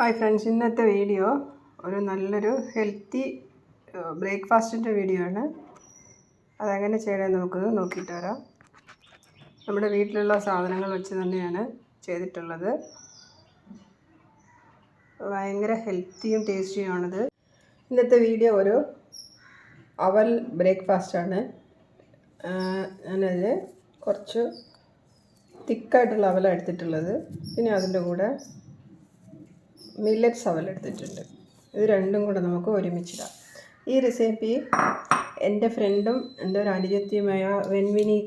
Hi friends ഇന്നത്തെ video ഒരു നല്ലൊരു ഹെൽത്തി ബ്രേക്ക്ഫാസ്റ്റിന്റെ വീഡിയോ ആണ്. അതെങ്ങനെ ചെയ്യണമെന്ന് നമുക്ക് നോക്കിയിട്ട് വരാം. നമ്മുടെ വീട്ടിലുള്ള സാധനങ്ങൾ വെച്ച് തന്നെയാണ് ചെയ്തിട്ടുള്ളത്. ഭയങ്കര ഹെൽത്തിയും ടേസ്റ്റിയുമാണിത് ഇന്നത്തെ വീഡിയോ ഒരു അവൽ ബ്രേക്ക്ഫാസ്റ്റാണ് ഞാനതിൽ കുറച്ച് തിക്കായിട്ടുള്ള അവല എടുത്തിട്ടുള്ളത്. പിന്നെ അതിന്റെ കൂടെ മില്ലറ്റ്സ് അവൽ എടുത്തിട്ടുണ്ട്. ഇത് രണ്ടും കൂടെ നമുക്ക് ഒരുമിച്ചിടാം. ഈ റെസിപ്പി എന്റെ ഫ്രണ്ടും എന്റെ ഒരു അനുജത്തിയുമായ വെൻവിനി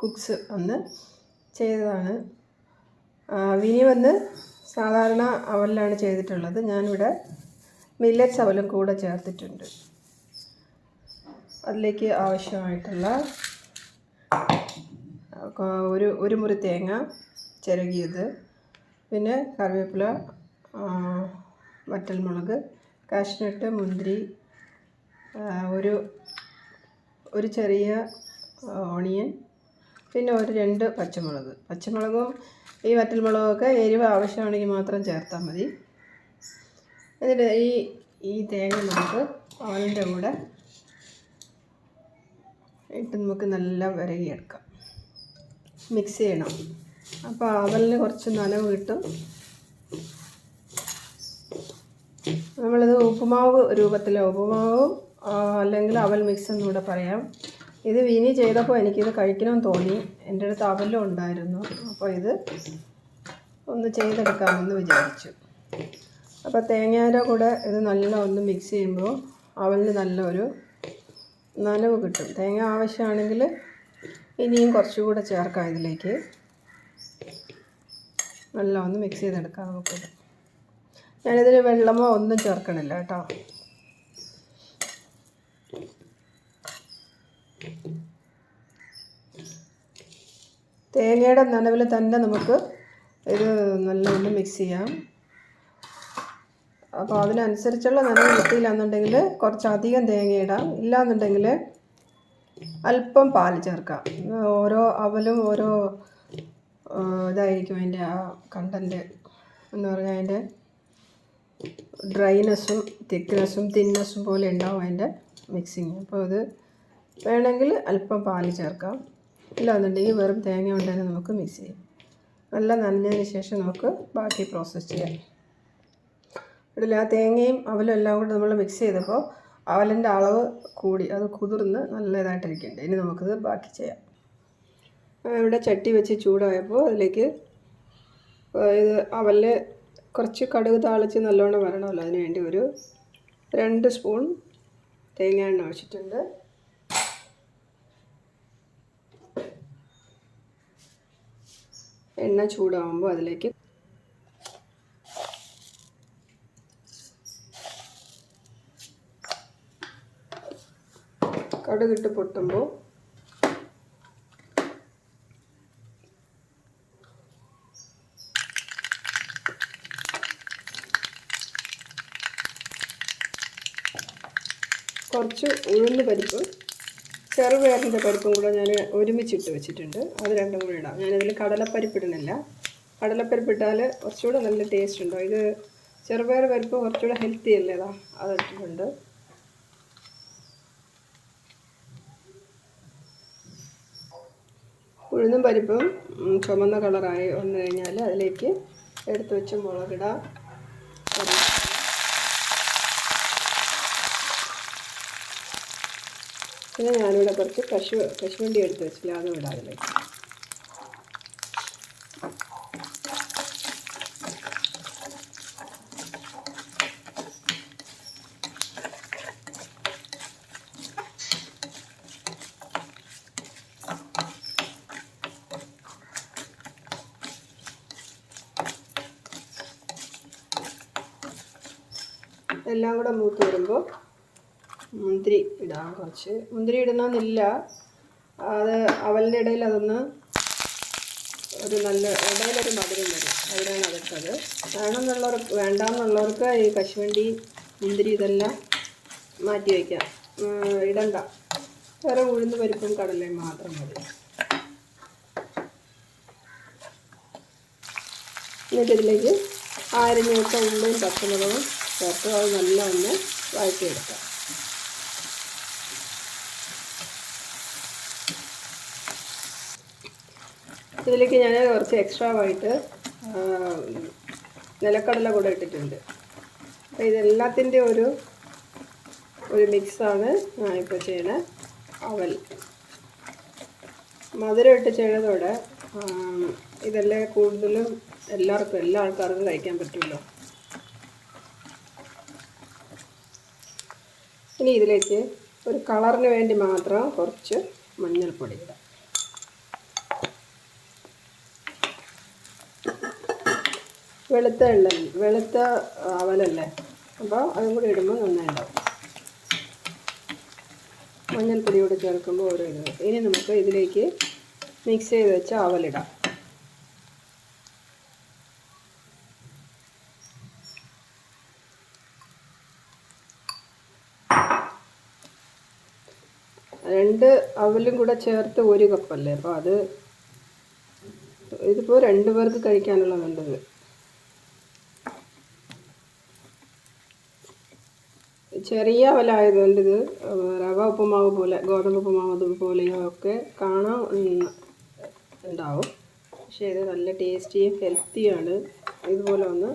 കുക്സ് വന്ന് ചെയ്തതാണ്. വിനി വന്ന് സാധാരണ അവലിലാണ് ചെയ്തിട്ടുള്ളത്. ഞാനിവിടെ മില്ലറ്റ്സ് അവലും കൂടെ ചേർത്തിട്ടുണ്ട്. അതിലേക്ക് ആവശ്യമായിട്ടുള്ള ഒരു ഒരു മുറി തേങ്ങ ചിരകിയത്. പിന്നെ കറിവേപ്പില വറ്റൽമുളക് കാഷ്നട്ട് മുന്തിരി ഒരു ഒരു ചെറിയ ഓണിയൻ പിന്നെ ഒരു രണ്ട് പച്ചമുളക്. പച്ചമുളകും ഈ വറ്റൽമുളകൊക്കെ എരിവ് ആവശ്യമാണെങ്കിൽ മാത്രം ചേർത്താൽ മതി. എന്നിട്ട് ഈ ഈ തേങ്ങ നമുക്ക് ഓണിന്റെ കൂടെ ഇട്ട് നമുക്ക് നല്ല വിരകിയെടുക്കാം. മിക്സ് ചെയ്യണം. അപ്പോൾ അവലിന് കുറച്ച് നനവ് കിട്ടും. നമ്മളിത് ഉപ്പുമാവ് രൂപത്തിലെ ഉപ്പുമാവും അല്ലെങ്കിൽ അവൽ മിക്സ് എന്നൂടെ പറയാം. ഇത് വീനി ചെയ്തപ്പോൾ എനിക്കിത് കഴിക്കണമെന്ന് തോന്നി. എന്റെ അടുത്ത് അവലും ഉണ്ടായിരുന്നു. അപ്പോൾ ഇത് ഒന്ന് ചെയ്തെടുക്കാമെന്ന് വിചാരിച്ചു. അപ്പോൾ തേങ്ങയുടെ കൂടെ ഇത് നല്ല ഒന്ന് മിക്സ് ചെയ്യുമ്പോൾ അവലിന് നല്ലൊരു നനവ് കിട്ടും. തേങ്ങ ആവശ്യമാണെങ്കിൽ ഇനിയും കുറച്ചുകൂടെ ചേർക്കാം ഇതിലേക്ക്. നല്ല ഒന്ന് മിക്സ് ചെയ്തെടുക്കാം നമുക്കിത് ഞാനിതിൽ വെള്ളമോ ഒന്നും ചേർക്കണില്ല കേട്ടോ. തേങ്ങയുടെ നനവിൽ തന്നെ നമുക്ക് ഇത് നല്ലൊന്ന് മിക്സ് ചെയ്യാം. അപ്പോൾ അതിനനുസരിച്ചുള്ള നനവ് കിട്ടിയില്ലാന്നുണ്ടെങ്കിൽ കുറച്ചധികം തേങ്ങ ഇടാം. ഇല്ലാന്നുണ്ടെങ്കിൽ അല്പം പാൽ ചേർക്കാം. ഓരോ അവലും ഓരോ ഇതായിരിക്കും അതിന്റെ ആ കണ്ടന്റ് എന്ന് പറഞ്ഞാൽ അതിന്റെ ഡ്രൈനെസ്സും തിക്നെസ്സും തിന്നെസ്സും പോലെ ഉണ്ടാവും അതിന്റെ മിക്സിങ് അപ്പോൾ അത് വേണമെങ്കിൽ അല്പം പാൽ ചേർക്കാം. ഇല്ലാന്നുണ്ടെങ്കിൽ വെറും തേങ്ങ തന്നെ നമുക്ക് മിക്സ് ചെയ്യാം. നല്ല നനഞ്ഞതിന് ശേഷം നമുക്ക് ബാക്കി പ്രോസസ്സ് ചെയ്യാം. ഇതിൽ ആ തേങ്ങയും അവലും എല്ലാം കൂടി നമ്മൾ മിക്സ് ചെയ്തപ്പോൾ അവലിന്റെ അളവ് കൂടി അത് കുതിർന്ന് നല്ല ഇതായിട്ടിരിക്കുന്നുണ്ട് ഇനി നമുക്കിത് ബാക്കി ചെയ്യാം. ഇവിടെ ചട്ടി വെച്ച് ചൂടായപ്പോൾ അതിലേക്ക് ഇത് അവലിൽ കുറച്ച് കടുക് താളിച്ച് നല്ലോണം വരണമല്ലോ. അതിന് വേണ്ടി ഒരു രണ്ട് സ്പൂൺ തേങ്ങ എണ്ണ ഒഴിച്ചിട്ടുണ്ട്. എണ്ണ ചൂടാവുമ്പോൾ അതിലേക്ക് കടുകിട്ട് പൊട്ടുമ്പോൾ കുറച്ച് ഉഴുന്ന് പരിപ്പ് ചെറുപയറിന്റെ പരിപ്പും കൂടെ ഞാൻ ഒരുമിച്ചിട്ട് വെച്ചിട്ടുണ്ട്. അത് രണ്ടും കൂടി ഇടാം. ഞാനതിൽ കടലപ്പരിപ്പ് ഇടുന്നില്ല. കടലപ്പരിപ്പ് ഇട്ടാൽ കുറച്ചുകൂടെ നല്ല ടേസ്റ്റ് ഉണ്ടോ. ഇത് ചെറുപയർ പരിപ്പ് കുറച്ചുകൂടെ ഹെൽത്തി അല്ലേ അതാ? അതിട്ടിട്ടുണ്ട് ഉഴുന്നും പരിപ്പും ചുമന്ന കളറായി വന്നു കഴിഞ്ഞാൽ അതിലേക്ക് എടുത്ത് വെച്ച് മുളകിടാം. പിന്നെ ഞാനിവിടെ കുറച്ച് കശു കശുവണ്ടി എടുത്ത് വെച്ചില്ല അതും എല്ലാം കൂടെ മൂത്ത് വരുമ്പോൾ മുന്തിരി ഇടാം കുറച്ച്. മുന്തിരി ഇടണമെന്നില്ല. അത് അവലിന്റെ ഇടയിൽ അതൊന്ന് ഒരു നല്ല ഇടയിലൊരു മധുരം വരും. അതിനാണ് അതിട്ടത് വേണമെന്നുള്ളവർക്ക് വേണ്ടാന്നുള്ളവർക്ക് ഈ കശുവണ്ടി മുന്തിരി ഇതെല്ലാം മാറ്റി വയ്ക്കാം. ഇടണ്ട. വേറെ ഉഴുന്ന് പരിപ്പും കടലയും മാത്രം മതി. എന്നിട്ട് ഇതിലേക്ക് അരിഞ്ഞ് വെച്ച ഉള്ളിയും പച്ചമുളകും ചേർത്ത് അത് നല്ല ഒന്ന് വഴറ്റിയെടുക്കാം. ഇതിലേക്ക് ഞാൻ കുറച്ച് എക്സ്ട്രാ ആയിട്ട് നിലക്കടല കൂടെ ഇട്ടിട്ടുണ്ട്. അപ്പോൾ ഇതെല്ലാത്തിന്റെ ഒരു ഒരു മിക്സാണ് ഞാൻ ഇപ്പോൾ ചെയ്യണ. അവൽ. മധുരം ഇട്ട് ചെയ്യണതോടെ ഇതെല്ലാം കൂടുതലും എല്ലാവർക്കും എല്ലാ ആൾക്കാർക്കും കഴിക്കാൻ പറ്റുമല്ലോ. ഇനി ഇതിലേക്ക് ഒരു കളറിന് വേണ്ടി മാത്രം കുറച്ച് മഞ്ഞൾപ്പൊടി ഇടാം. വെളുത്ത എള്ള വെളുത്ത അവലല്ലേ? അപ്പോൾ അതും കൂടി ഇടുമ്പോൾ നന്നായിട്ടുണ്ടാവും മഞ്ഞൾപ്പൊടി കൂടി ചേർക്കുമ്പോൾ ഓരോ ഇടുക. ഇനി നമുക്ക് ഇതിലേക്ക് മിക്സ് ചെയ്ത് വെച്ച അവലിടാം. രണ്ട് അവലും കൂടെ ചേർത്ത് ഒരു കപ്പല്ലേ? അപ്പോൾ അത് ഇതിപ്പോൾ രണ്ട് പേർക്ക് കഴിക്കാനുള്ളതുണ്ട് ചെറിയ ഒലായതുകൊണ്ട് ഇത്. റവ ഉപ്പുമാവ് പോലെ ഗോതമ്പ് ഉപ്പുമാവ് അതുപോലെയോ ഒക്കെ കാണാൻ ഉണ്ടാവും. പക്ഷേ ഇത് നല്ല ടേസ്റ്റിയും ഹെൽത്തിയാണ് ഇതുപോലെ ഒന്ന്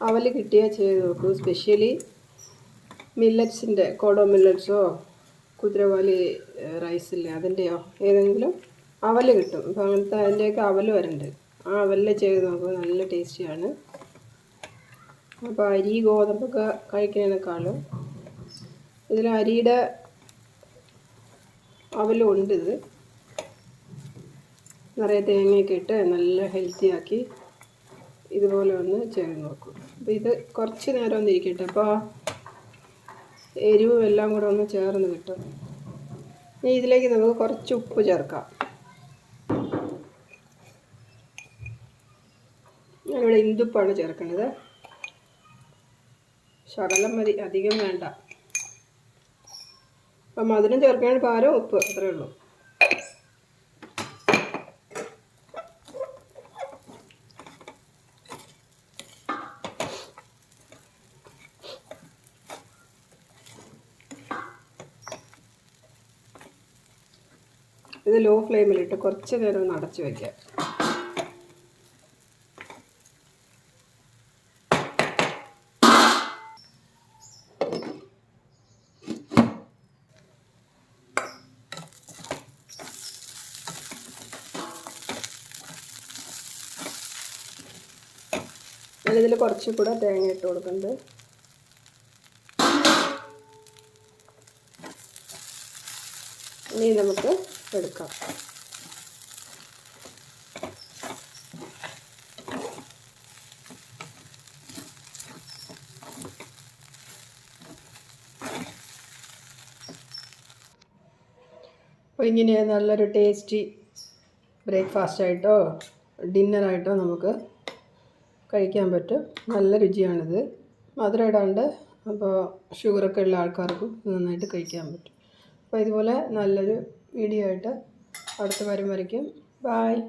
അവൽ കിട്ടിയാൽ ചെയ്ത് നോക്കൂ. സ്പെഷ്യലി മില്ലറ്റ്സിന്റെ കോഡോ മില്ലറ്റ്സോ കുതിരവാലി റൈസില്ലേ അതിന്റെയോ ഏതെങ്കിലും അവൽ കിട്ടും. അപ്പോൾ അങ്ങനത്തെ അതിന്റെയൊക്കെ അവൽ വരുന്നുണ്ട് ആ അവലിൽ ചെയ്ത് നോക്കുക നല്ല ടേസ്റ്റിയാണ്. അപ്പോൾ അരി ഗോതമ്പൊക്കെ കഴിക്കുന്നതിനേക്കാളും ഇതിൽ അരിയുടെ അവലും ഉണ്ട് ഇത്. നിറയെ തേങ്ങയൊക്കെ ഇട്ട് നല്ല ഹെൽത്തിയാക്കി ഇതുപോലെ ഒന്ന് ചേർന്ന് നോക്കും അപ്പോൾ ഇത് കുറച്ച് നേരം ഒന്ന് ഇരിക്കട്ടെ. അപ്പോൾ എരിവും എല്ലാം കൂടെ ഒന്ന് ചേർന്ന് കിട്ടും. ഇനി ഇതിലേക്ക് നമുക്ക് കുറച്ച് ഉപ്പ് ചേർക്കാം. ഞാനിവിടെ ഇന്ദുപ്പാണ് ചേർക്കുന്നത് ശകലം മതി അധികം വേണ്ട. അപ്പം മധുരം ചേർക്കാൻ പാരം ഉപ്പ് അത്രേ ഉള്ളൂ. ഇത് ലോ ഫ്ലെയിമിലിട്ട് കുറച്ച് നേരം ഒന്ന് അടച്ച് വയ്ക്കാം ഞാനിതിൽ കുറച്ച് കൂടെ തേങ്ങ ഇട്ട് കൊടുക്കുന്നുണ്ട് ഇനി നമുക്ക് എടുക്കാം. അപ്പോൾ ഇങ്ങനെ നല്ലൊരു ടേസ്റ്റി ബ്രേക്ക്ഫാസ്റ്റ് ആയിട്ടോ ഡിന്നറായിട്ടോ നമുക്ക് കഴിക്കാൻ പറ്റും. നല്ല രുചിയാണിത്. മധുരം അപ്പോൾ ഷുഗറൊക്കെ ഉള്ള ആൾക്കാർക്കും നന്നായിട്ട് കഴിക്കാൻ പറ്റും. അപ്പോൾ ഇതുപോലെ നല്ലൊരു വീഡിയോ ആയിട്ട് അടുത്ത വരും വരയ്ക്കും. ബായ്